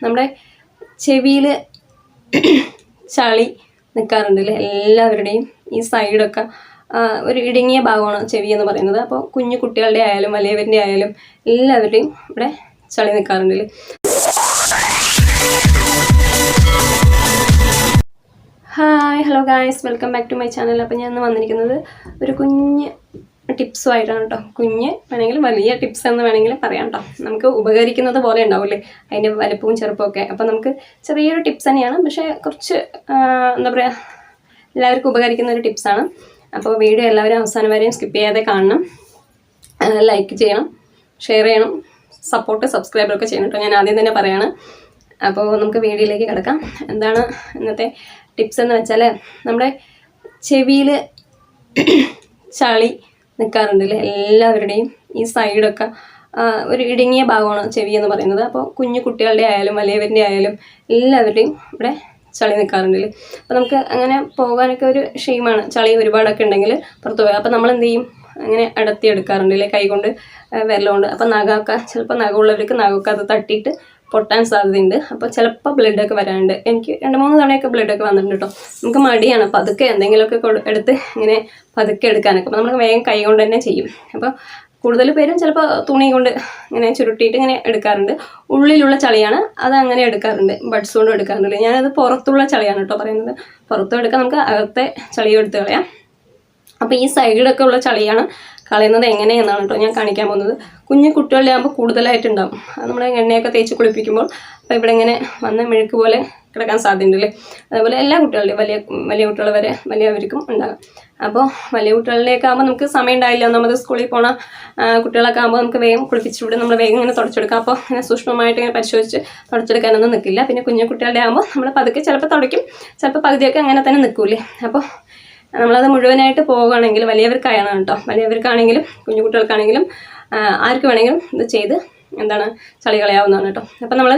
നമ്മുടെ ചെവിയിൽ ചളി നിൽക്കാറുണ്ടല്ലേ എല്ലാവരുടെയും ഈ സൈഡൊക്കെ ഒരു ഇടുങ്ങിയ ഭാഗമാണ് ചെവി എന്ന് പറയുന്നത്. അപ്പോൾ കുഞ്ഞു കുട്ടികളുടെ ആയാലും വലിയവരുടെ ആയാലും എല്ലാവരുടെയും ഇവിടെ ചളി നിൽക്കാറുണ്ടല്ലേ hi hello guys welcome back to my channel അപ്പോൾ ഞാൻ വന്നിരിക്കുന്നത് ഒരു കുഞ്ഞ് ടിപ്സുമായിട്ടാണ് കേട്ടോ കുഞ്ഞ് വേണമെങ്കിൽ വലിയ ടിപ്സ് എന്ന് വേണമെങ്കിൽ പറയാം കേട്ടോ നമുക്ക് ഉപകരിക്കുന്നത് പോലെ ഉണ്ടാവില്ലേ? അതിന്റെ വലുപ്പവും ചെറുപ്പവും ഒക്കെ. അപ്പോൾ നമുക്ക് ചെറിയൊരു ടിപ്സ് തന്നെയാണ്. പക്ഷേ കുറച്ച് എന്താ പറയുക എല്ലാവർക്കും ഉപകരിക്കുന്ന ഒരു ടിപ്സാണ് അപ്പോൾ വീഡിയോ എല്ലാവരും അവസാനം വരെയും സ്കിപ്പ് ചെയ്യാതെ കാണണം. ലൈക്ക് ചെയ്യണം. ഷെയർ ചെയ്യണം. സപ്പോർട്ട് സബ്സ്ക്രൈബറൊക്കെ ചെയ്യണം കേട്ടോ ഞാൻ ആദ്യം തന്നെ പറയാണ്. അപ്പോൾ നമുക്ക് വീഡിയോയിലേക്ക് കിടക്കാം. എന്താണ് ഇന്നത്തെ ടിപ്സ് എന്ന് വെച്ചാൽ നമ്മുടെ ചെവിയിൽ ചളി നിൽക്കാറുണ്ടല്ലേ എല്ലാവരുടെയും ഈ സൈഡൊക്കെ ഒരു ഇടുങ്ങിയ ഭാഗമാണ് ചെവി എന്ന് പറയുന്നത്. അപ്പോൾ കുഞ്ഞു കുട്ടികളുടെ ആയാലും വലിയവരുടെ ആയാലും എല്ലാവരുടെയും ഇവിടെ ചളി നിൽക്കാറുണ്ടല്ലേ അപ്പോൾ നമുക്ക് അങ്ങനെ പോകാനൊക്കെ ഒരു ക്ഷീമാണ് ചളി ഒരുപാടൊക്കെ ഉണ്ടെങ്കിൽ പുറത്ത് പോകാം അപ്പോൾ നമ്മൾ എന്ത് ചെയ്യും? അങ്ങനെ അടത്തി എടുക്കാറുണ്ടല്ലേ? കൈ കൊണ്ട്. വിരലുകൊണ്ട് അപ്പോൾ നഖമൊക്കെ ചിലപ്പോൾ നഖമുള്ളവർക്ക് നഖമൊക്കെ അത് തട്ടിയിട്ട് പൊട്ടാൻ സാധ്യതയുണ്ട്. അപ്പോൾ ചിലപ്പോൾ ബ്ലഡൊക്കെ വരാനുണ്ട്. എനിക്ക് രണ്ട് മൂന്ന് തവണയൊക്കെ ബ്ലഡൊക്കെ വന്നിട്ടുണ്ട് കേട്ടോ നമുക്ക് മടിയാണ്. പതുക്കെ എന്തെങ്കിലുമൊക്കെ എടുത്ത് ഇങ്ങനെ പതുക്കെ എടുക്കാനൊക്കെ. അപ്പോൾ നമ്മൾ വേഗം കൈ കൊണ്ട് തന്നെ ചെയ്യും. അപ്പോൾ കൂടുതൽ പേരും ചിലപ്പോൾ തുണി കൊണ്ട് ഇങ്ങനെ ചുരുട്ടിയിട്ട് ഇങ്ങനെ എടുക്കാറുണ്ട്. ഉള്ളിലുള്ള ചളിയാണ് അത് അങ്ങനെ എടുക്കാറുണ്ട്. ബഡ്സ് കൊണ്ടും എടുക്കാറുണ്ട്. ഞാനത് പുറത്തുള്ള ചളിയാണ് കേട്ടോ പറയുന്നത്. പുറത്തും എടുക്കാം. നമുക്ക് അകത്തെ ചളിയും എടുത്ത് കളയാം. അപ്പോൾ ഈ സൈഡൊക്കെ ഉള്ള ചളിയാണ് കളയുന്നത് എങ്ങനെയെന്നാണ് കേട്ടോ ഞാൻ കാണിക്കാൻ പോകുന്നത്. കുഞ്ഞു കുട്ടികളുടെ ആകുമ്പോൾ കൂടുതലായിട്ടുണ്ടാവും നമ്മൾ എണ്ണയൊക്കെ തേച്ച് കുളിപ്പിക്കുമ്പോൾ അപ്പോൾ ഇവിടെ ഇങ്ങനെ വന്ന് മെഴുക്ക് പോലെ കിടക്കാൻ സാധ്യതയുണ്ടല്ലേ അതുപോലെ എല്ലാ കുട്ടികളുടെയും വലിയ വലിയ കുട്ടികൾ വരെ വലിയവർക്കും ഉണ്ടാകും. അപ്പോൾ വലിയ കുട്ടികളിലേക്ക് ആകുമ്പോൾ നമുക്ക് സമയം ഉണ്ടായില്ല. നമ്മൾ സ്കൂളിൽ പോണ കുട്ടികളൊക്കെ ആകുമ്പോൾ നമുക്ക് വേഗം കുളിപ്പിച്ചുവിടെ. നമ്മൾ വേഗം ഇങ്ങനെ തുടച്ചെടുക്കാം. അപ്പോൾ ഇങ്ങനെ സൂക്ഷ്മമായിട്ട് ഇങ്ങനെ പരിശോധിച്ച് തുടച്ചെടുക്കാനൊന്നും നിൽക്കില്ല. പിന്നെ കുഞ്ഞു കുട്ടികളുടെ ആകുമ്പോൾ നമ്മൾ പതുക്കെ ചിലപ്പോൾ തുടയ്ക്കും. ചിലപ്പോൾ പകുതിയൊക്കെ അങ്ങനെ തന്നെ നിൽക്കൂലേ അപ്പോൾ നമ്മളത് മുഴുവനായിട്ട് പോകുകയാണെങ്കിൽ വലിയവർക്കായാണ് കേട്ടോ. വലിയവർക്കാണെങ്കിലും കുഞ്ഞു കുട്ടികൾക്കാണെങ്കിലും ആർക്ക് വേണമെങ്കിലും ഇത് ചെയ്ത് എന്താണ് ചളി കളയാവുന്നതാണ് കേട്ടോ. അപ്പം നമ്മൾ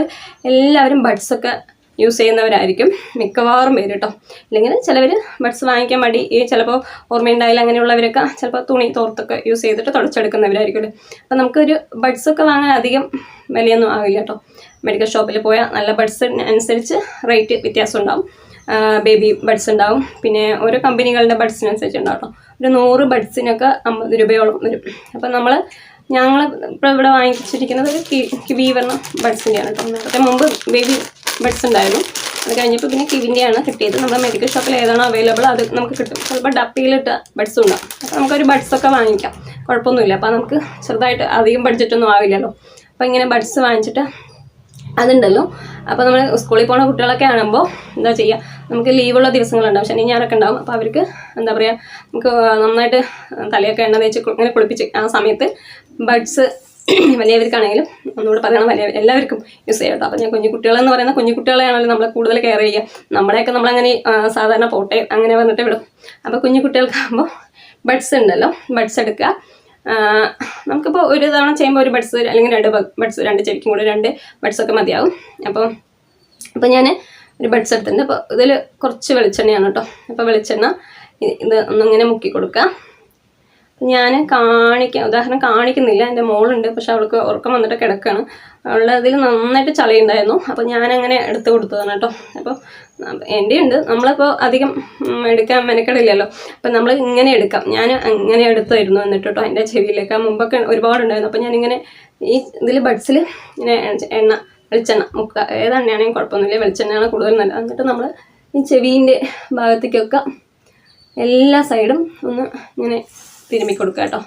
എല്ലാവരും ബഡ്സൊക്കെ യൂസ് ചെയ്യുന്നവരായിരിക്കും മിക്കവാറും പേര് കേട്ടോ. അല്ലെങ്കിൽ ചിലവർ ബഡ്സ് വാങ്ങിക്കാൻ മടി. ഈ ചിലപ്പോൾ ഓർമ്മയുണ്ടായില്ല അങ്ങനെയുള്ളവരൊക്കെ ചിലപ്പോൾ തുണി തോർത്തൊക്കെ യൂസ് ചെയ്തിട്ട് തുടച്ചെടുക്കുന്നവരായിരിക്കും അല്ലേ അപ്പം നമുക്കൊരു ബഡ്സൊക്കെ വാങ്ങാൻ അധികം വിലയൊന്നും ആവില്ല കേട്ടോ. മെഡിക്കൽ ഷോപ്പിൽ പോയാൽ നല്ല ബഡ്സ് അനുസരിച്ച് റേറ്റ് വ്യത്യാസം ഉണ്ടാവും. ബേബി ബഡ്സ് ഉണ്ടാവും. പിന്നെ ഓരോ കമ്പനികളുടെ ബഡ്സിനനുസരിച്ച് ഉണ്ടാവും കേട്ടോ ഒരു നൂറ് ബഡ്സിനൊക്കെ അമ്പത് രൂപയോളം വരും. അപ്പം നമ്മൾ ഞങ്ങൾ ഇപ്പോൾ ഇവിടെ വാങ്ങിച്ചിരിക്കുന്നത് ഒരു കിവി പറഞ്ഞ ബഡ്സിന്റെയാണ് കേട്ടോ നേരത്തെ മുമ്പ് ബേബി ബഡ്സ് ഉണ്ടായിരുന്നു. അത് കഴിഞ്ഞപ്പോൾ പിന്നെ കിവിന്റെയാണ് കിട്ടിയത്. നമ്മുടെ മെഡിക്കൽ ഷോപ്പിൽ ഏതാണോ അവൈലബിൾ അത് നമുക്ക് കിട്ടും. ചിലപ്പോൾ ഡപ്പിയിലിട്ട ബഡ്സും ഉണ്ടാവും. അപ്പോൾ നമുക്കൊരു ബഡ്സൊക്കെ വാങ്ങിക്കാം. കുഴപ്പമൊന്നുമില്ല. അപ്പോൾ നമുക്ക് ചെറുതായിട്ട് അധികം ബഡ്ജറ്റൊന്നും ആവില്ലല്ലോ. അപ്പോൾ ഇങ്ങനെ ബഡ്സ് വാങ്ങിച്ചിട്ട് അതുണ്ടല്ലോ. അപ്പോൾ നമ്മൾ സ്കൂളിൽ പോകുന്ന കുട്ടികളൊക്കെ ആണുമ്പോൾ എന്താ ചെയ്യുക? നമുക്ക് ലീവുള്ള ദിവസങ്ങളുണ്ടാവും. ശനി ഞാനൊക്കെ ഉണ്ടാവും. അപ്പോൾ അവർക്ക് എന്താ പറയുക നമുക്ക് നന്നായിട്ട് തലയൊക്കെ എണ്ണ തേച്ച് ഇങ്ങനെ കുളിപ്പിച്ച് ആ സമയത്ത് ബഡ്സ് വലിയവർക്കാണെങ്കിലും ഒന്നുകൂടെ പറയണം. വലിയ എല്ലാവർക്കും യൂസ് ചെയ്യാം കേട്ടോ. അപ്പോൾ ഞാൻ കുഞ്ഞു കുട്ടികളെന്ന് പറയുന്ന കുഞ്ഞു കുട്ടികളെയാണല്ലോ നമ്മൾ കൂടുതൽ കെയർ ചെയ്യുക. നമ്മളെയൊക്കെ നമ്മളങ്ങനെ സാധാരണ പോട്ടെ അങ്ങനെ വന്നിട്ട് വിടും. അപ്പോൾ കുഞ്ഞു കുട്ടികൾക്കാകുമ്പോൾ ബഡ്സ് ഉണ്ടല്ലോ ബഡ്സ് എടുക്കുക. നമുക്കിപ്പോൾ ഒരു തവണ ചെയ്യുമ്പോൾ ഒരു ബഡ്സ് അല്ലെങ്കിൽ രണ്ട് ബഡ്സ് രണ്ട് ചെവിക്കും കൂടെ രണ്ട് ബഡ്സൊക്കെ മതിയാവും. അപ്പോൾ അപ്പോൾ ഞാൻ ഒരു ബഡ്സ് എടുത്തിട്ടുണ്ട് അപ്പോൾ ഇതിൽ കുറച്ച് വെളിച്ചെണ്ണയാണ് കേട്ടോ അപ്പോൾ വെളിച്ചെണ്ണ ഇത് ഒന്നിങ്ങനെ മുക്കി കൊടുക്കുക ഞാൻ കാണിക്കാം ഉദാഹരണം കാണിക്കുന്നില്ല. എന്റെ മോളുണ്ട്. പക്ഷെ അവൾക്ക് ഉറക്കം വന്നിട്ട് കിടക്കുകയാണ് അവളുടെ അതിൽ നന്നായിട്ട് ചളിയുണ്ടായിരുന്നു. അപ്പോൾ ഞാനങ്ങനെ എടുത്ത് കൊടുത്തതാണ് കേട്ടോ അപ്പോൾ എന്റെ ഉണ്ട് നമ്മളിപ്പോൾ അധികം എടുക്കാൻ മെനക്കെടില്ലല്ലോ. അപ്പം നമ്മൾ ഇങ്ങനെ എടുക്കാം. ഞാൻ ഇങ്ങനെ എടുത്തായിരുന്നു എന്നിട്ട് കേട്ടോ എന്റെ ചെവിയിലേക്ക് മുമ്പൊക്കെ ഒരുപാടുണ്ടായിരുന്നു. അപ്പോൾ ഞാനിങ്ങനെ ഈ ഇതിൽ ബഡ്സിൽ ഇങ്ങനെ എണ്ണ വെളിച്ചെണ്ണ മുക്ക ഏതെണ്ണയാണെങ്കിൽ കുഴപ്പമൊന്നുമില്ല. വെളിച്ചെണ്ണയാണ് കൂടുതൽ നല്ലത്. എന്നിട്ട് നമ്മൾ ഈ ചെവീന്റെ ഭാഗത്തേക്കൊക്കെ എല്ലാ സൈഡും ഒന്ന് ഇങ്ങനെ തിരുമ്മി കൊടുക്കുക കേട്ടോ.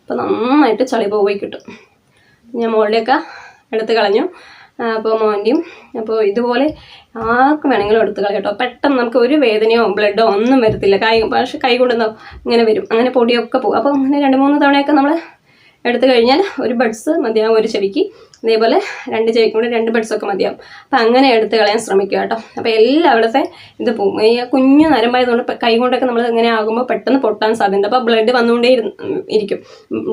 അപ്പോൾ നന്നായിട്ട് ചളി പോയി കിട്ടും. ഞാൻ മുകളിലൊക്കെ എടുത്ത് കളഞ്ഞു. അപ്പോൾ മോന്റെയും അപ്പോൾ ഇതുപോലെ ആർക്കും വേണമെങ്കിലും എടുത്ത് കളയാം കേട്ടോ. പെട്ടെന്ന് നമുക്ക് ഒരു വേദനയോ ബ്ലഡോ ഒന്നും വരത്തില്ല. കൈ പക്ഷേ കൈ കൊണ്ടുവന്നോ ഇങ്ങനെ വരും. അങ്ങനെ പൊടിയൊക്കെ പോകും. അപ്പോൾ അങ്ങനെ രണ്ട് മൂന്ന് തവണയൊക്കെ നമ്മൾ എടുത്തു കഴിഞ്ഞാൽ ഒരു ബഡ്സ് മതിയാവും ഒരു ചെവിക്ക്. അതേപോലെ രണ്ട് ചെവിക്കും കൂടെ രണ്ട് ബഡ്സൊക്കെ മതിയാവും. അപ്പം അങ്ങനെ എടുത്ത് കളയാൻ ശ്രമിക്കുക കേട്ടോ. അപ്പോൾ എല്ലായിടത്തെ ഇത് പോവും. ഈ കുഞ്ഞു നരമ്പായതുകൊണ്ട് കൈ കൊണ്ടൊക്കെ നമ്മൾ ഇങ്ങനെ ആകുമ്പോൾ പെട്ടെന്ന് പൊട്ടാൻ സാധ്യതയുണ്ട്. അപ്പോൾ ബ്ലഡ് വന്നുകൊണ്ടേ ഇരിക്കും.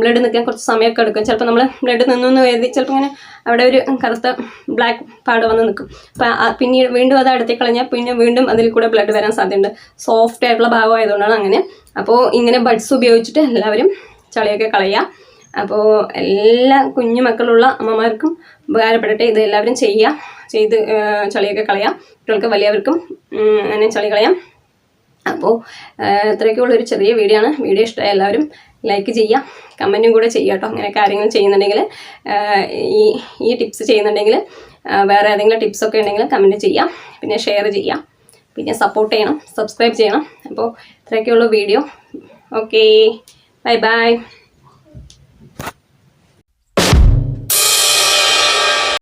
ബ്ലഡ് നിൽക്കാൻ കുറച്ച് സമയമൊക്കെ എടുക്കും. ചിലപ്പോൾ നമ്മൾ ബ്ലഡ് നിന്നു കരുതി ചിലപ്പോൾ ഇങ്ങനെ അവിടെ ഒരു കറുത്ത ബ്ലാക്ക് പാട് വന്ന് നിൽക്കും. അപ്പോൾ പിന്നീട് വീണ്ടും അത് അടുത്തേക്ക് കളഞ്ഞാൽ പിന്നെ വീണ്ടും അതിൽ കൂടെ ബ്ലഡ് വരാൻ സാധ്യതയുണ്ട്. സോഫ്റ്റ് ആയിട്ടുള്ള ഭാഗമായതുകൊണ്ടാണ് അങ്ങനെ. അപ്പോൾ ഇങ്ങനെ ബഡ്സ് ഉപയോഗിച്ചിട്ട് എല്ലാവരും ചളിയൊക്കെ കളയുക. അപ്പോൾ എല്ലാ കുഞ്ഞു മക്കളുള്ള അമ്മമാർക്കും ഉപകാരപ്പെടട്ടെ. ഇത് എല്ലാവരും ചെയ്യുക. ചെയ്ത് ചളിയൊക്കെ കളയാം. കുട്ടികൾക്ക് വലിയവർക്കും അങ്ങനെ ചളി കളയാം. അപ്പോൾ ഇത്രയൊക്കെ ഒരു ചെറിയ വീഡിയോ ആണ്. വീഡിയോ ഇഷ്ടമായ എല്ലാവരും ലൈക്ക് ചെയ്യുക. കമന്റും കൂടെ ചെയ്യാം കേട്ടോ. അങ്ങനെ കാര്യങ്ങൾ ചെയ്യുന്നുണ്ടെങ്കിൽ ഈ ഈ ടിപ്സ് ചെയ്യുന്നുണ്ടെങ്കിൽ വേറെ ഏതെങ്കിലും ടിപ്സൊക്കെ ഉണ്ടെങ്കിൽ കമന്റ് ചെയ്യാം പിന്നെ ഷെയർ ചെയ്യാം പിന്നെ സപ്പോർട്ട് ചെയ്യണം. സബ്സ്ക്രൈബ് ചെയ്യണം. അപ്പോൾ ഇത്രയൊക്കെയുള്ള വീഡിയോ. ഓക്കേ. Bye bye.